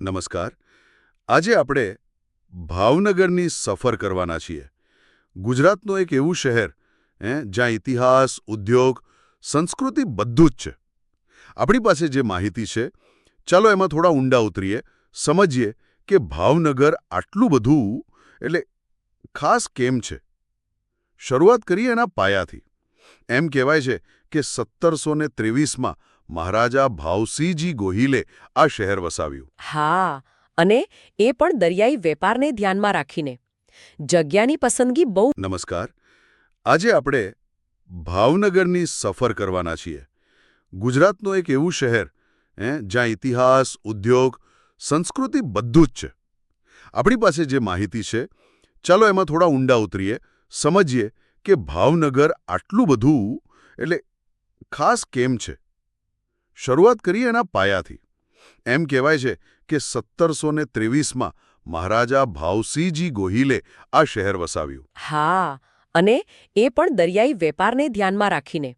નમસ્કાર. આજે આપણે ભાવનગરની સફર કરવાના છીએ. ગુજરાતનું એક એવું શહેર જ્યાં ઇતિહાસ, ઉદ્યોગ, સંસ્કૃતિ બધું જ છે. આપણી પાસે જે માહિતી છે, ચાલો એમાં થોડા ઊંડા ઉતરીએ, સમજીએ કે ભાવનગર આટલું બધું એટલે ખાસ કેમ છે? શરૂઆત કરીએ એના પાયાથી. એમ કહેવાય છે કે સત્તરસો ને ત્રેવીસમાં મહારાજા ભાવસિંહજી ગોહિલે આ શહેર વસાવ્યું. હા અને એ પણ દરિયાઈ વેપારને ધ્યાનમાં રાખીને. જગ્યાની પસંદગી બહુ નમસ્કાર. આજે આપણે ભાવનગરની સફર કરવાના છીએ. ગુજરાતનું એક એવું શહેર હે જ્યાં ઇતિહાસ ઉદ્યોગ સંસ્કૃતિ બધું જ છે. આપણી પાસે જે માહિતી છે ચાલો એમાં થોડા ઊંડા ઉતરીએ. સમજીએ કે ભાવનગર આટલું બધું એટલે ખાસ કેમ છે? શરૂઆત કરીએ એના પાયાથી. એમ કહેવાય છે કે સત્તરસો ને ત્રેવીસમાં મહારાજા ભાવસિંહજી ગોહિલે આ શહેર વસાવ્યું. હા અને એ પણ દરિયાઈ વેપારને ધ્યાનમાં રાખીને.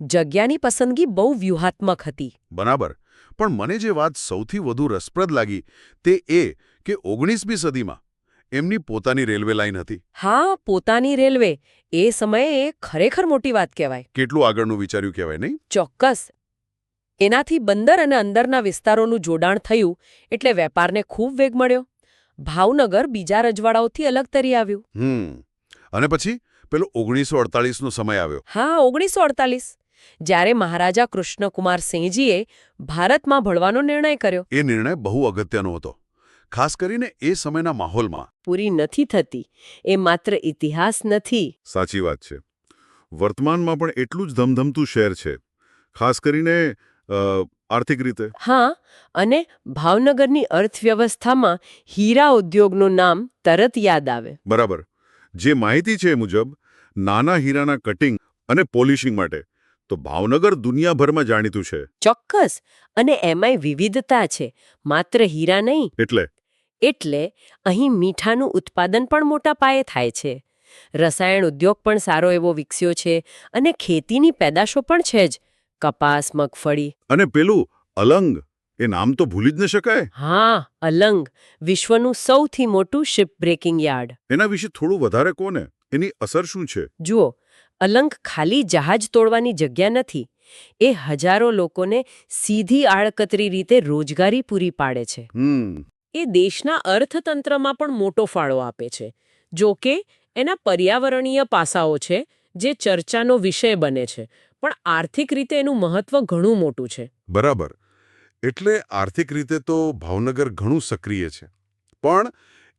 જગ્યાની પસંદગી બહુ વ્યૂહાત્મક હતી. બરાબર. પણ મને જે વાત સૌથી વધુ રસપ્રદ લાગી તે એ કે ઓગણીસમી સદીમાં એમની પોતાની રેલવે લાઇન હતી. હા પોતાની રેલવે. એ સમયે એ ખરેખર મોટી વાત કહેવાય. કેટલું આગળનું વિચાર્યું કહેવાય નહીં? ચોક્કસ. એનાથી બંદર અને અંદરના વિસ્તારોનું જોડાણ થયું એટલે વેપારને ખૂબ વેગ મળ્યો. ભાવનગર બીજા રજવાડાઓથી અલગ તરી આવ્યું. હમ. અને પછી પેલો ઓગણીસો અડતાલીસનો સમય આવ્યો. હા ઓગણીસો જ્યારે મહારાજા કૃષ્ણકુમાર સિંહજીએ ભારતમાં ભળવાનો નિર્ણય કર્યો. એ નિર્ણય બહુ અગત્યનો હતો. ખાસ કરીને એ સમયના માહોલમાં. પૂરી નથી થતી. એ માત્ર ઇતિહાસ નથી. સાચી વાત છે. વર્તમાનમાં પણ એટલું જ ધમધમતું શહેર છે. ખાસ કરીને આર્થિક રીતે? હા અને ભાવનગરની અર્થવ્યવસ્થામાં હીરા ઉદ્યોગનું નામ તરત યાદ આવે. બરાબર. જે માહિતી છે મુજબ નાના હીરાના કટિંગ અને પોલિશિંગ માટે તો ભાવનગર દુનિયાભરમાં જાણીતું છે. ચોક્કસ અને એમાંય વિવિધતા છે. માત્ર હીરા નહીં. એટલે? એટલે અહીં મીઠાનું ઉત્પાદન પણ મોટા પાયે થાય છે. રસાયણ ઉદ્યોગ પણ સારો એવો વિકસ્યો છે અને ખેતીની પેદાશો પણ છે જ. કપાસ મગફળી. અને પેલું અલંગ એ નામ તો ભૂલી જ ન શકાય. હા અલંગ વિશ્વનું સૌથી મોટું શિપ બ્રેકિંગ યાર્ડ એના વિશે થોડું વધારે કોને એની અસર શું છે? જુઓ અલંગ ખાલી જહાજ તોડવાની જગ્યા નથી. એ હજારો લોકોને સીધી આડકતરી રીતે રોજગારી પૂરી પાડે છે. એ દેશના અર્થતંત્રમાં પણ મોટો ફાળો આપે છે. જો કે એના પર્યાવરણીય પાસાઓ છે જે ચર્ચાનો વિષય બને છે. પણ આર્થિક રીતે એનું મહત્વ ઘણું મોટું છે. બરાબર. એટલે આર્થિક રીતે તો ભાવનગર ઘણું સક્રિય છે. પણ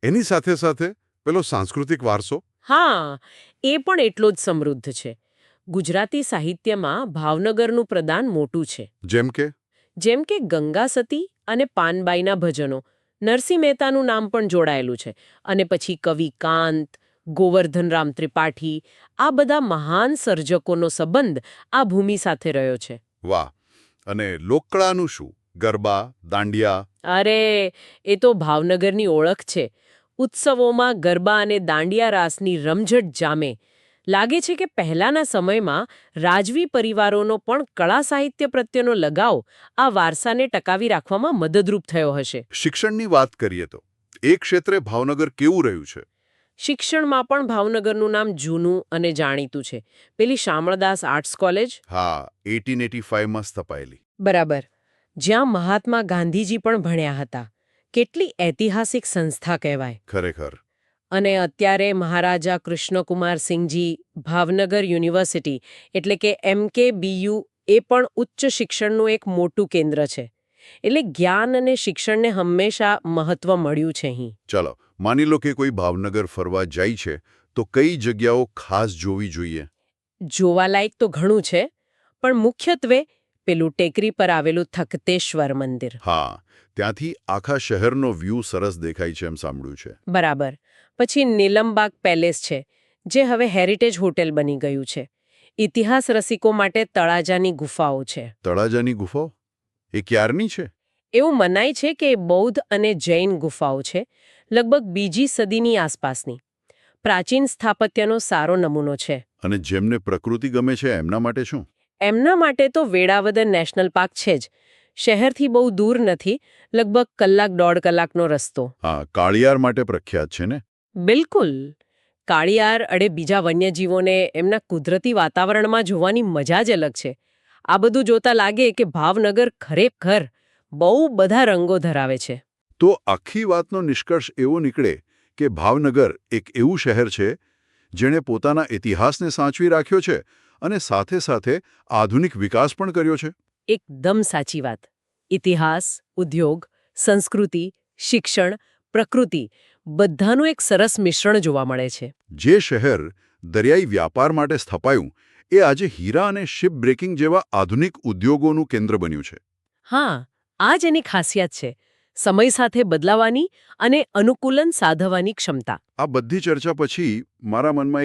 એની સાથે સાથે પેલો સાંસ્કૃતિક વારસો? હા એ પણ એટલો જ સમૃદ્ધ છે. ગુજરાતી સાહિત્યમાં ભાવનગરનું પ્રદાન મોટું છે. જેમ કે? જેમ કે ગંગા સતી અને પાનબાઈના ભજનો. નરસિંહ મહેતાનું નામ પણ જોડાયેલું છે. અને પછી કવિ કાંત ગોવર્ધનરામ ત્રિપાઠી આ બધા મહાન સર્જકોનો સંબંધ આ ભૂમિ સાથે રહ્યો છે. વાહ! અને લોકકળાનું શું? ગરબા દાંડિયા? અરે એ તો ભાવનગરની ઓળખ છે. ઉત્સવોમાં ગરબા અને દાંડિયા રાસની રમઝટ જામે. લાગે છે કે પહેલાના સમયમાં રાજવી પરિવારોનો પણ કળા સાહિત્ય પ્રત્યેનો લગાવ આ વારસાને ટકાવી રાખવામાં મદદરૂપ થયો હશે. શિક્ષણની વાત કરીએ તો એ ક્ષેત્રે ભાવનગર કેવું રહ્યું છે? શિક્ષણમાં પણ ભાવનગરનું નામ જૂનું અને જાણીતું છે. પેલી શામળદાસ આર્ટ્સ કોલેજ? હા એટીન એટી ફાઈવમાં સ્થપાયેલી. બરાબર. જ્યાં મહાત્મા ગાંધીજી પણ ભણ્યા હતા. કેટલી ઐતિહાસિક સંસ્થા કહેવાય. ખરેખર. અને અત્યારે મહારાજા કૃષ્ણકુમાર સિંહજી ભાવનગર યુનિવર્સિટી એટલે કે એમ કે બીયુ એ પણ ઉચ્ચ શિક્ષણનું એક મોટું કેન્દ્ર છે. એટલે જ્ઞાન અને શિક્ષણને હંમેશા મહત્વ મળ્યું છે અહીં. ચાલો માની લો કે કોઈ ભાવનગર ફરવા જાય છે તો કઈ જગ્યાઓ ખાસ જોવી જોઈએ? જોવાલાયક તો ઘણું છે પણ મુખ્યત્વે પેલું ટેકરી પર આવેલું થકતેશ્વર મંદિર. હા ત્યાંથી આખા શહેરનો વ્યૂ સરસ દેખાય છે એમ સાંભળ્યું છે. બરાબર. પછી નીલમબાગ પેલેસ છે જે હવે હેરિટેજ હોટેલ બની ગયું છે. ઇતિહાસ રસિકો માટે તળાજાની ગુફાઓ છે. તળાજાની ગુફાઓ? એ ક્યારની છે? એવું મનાય છે કે બૌદ્ધ અને જૈન ગુફાઓ છે લગભગ બીજી સદીની આસપાસની. પ્રાચીન સ્થાપત્યનો સારો નમૂનો છે. અને જેમને પ્રકૃતિ ગમે છે એમના માટે શું? એમના માટે તો વેળાવદર નેશનલ પાર્ક છે જ. શહેરથી બહુ દૂર નથી લગભગ કલાક દોઢ કલાકનો રસ્તો. હા કાળિયાર માટે પ્રખ્યાત છે ને? બિલકુલ. કાળિયાર અડે બીજા વન્યજીવોને એમના કુદરતી વાતાવરણમાં જોવાની મજા જ અલગ છે. આ બધું જોતા લાગે કે ભાવનગર ખરેખર બહુ બધા રંગો ધરાવે છે. તો આખી વાતનો નિષ્કર્ષ એવો નીકળે કે ભાવનગર એક એવું શહેર છે જેણે પોતાના ઇતિહાસને સાચવી રાખ્યો છે અને સાથે સાથે આધુનિક વિકાસ પણ કર્યો છે. એકદમ સાચી વાત. ઇતિહાસ ઉદ્યોગ સંસ્કૃતિ શિક્ષણ પ્રકૃતિ બધાનું એક સરસ મિશ્રણ જોવા મળે છે. જે શહેર દરિયાઈ વ્યાપાર માટે સ્થપાયું એ આજે હીરા અને શિપ બ્રેકિંગ જેવા આધુનિક ઉદ્યોગોનું કેન્દ્ર બન્યું છે. હા આ જ એની ખાસિયત છે. સમય સાથે બદલાવાની અને અનુકૂલન સાધવાની ક્ષમતા. આ બધી ચર્ચા પછી મારા મનમાં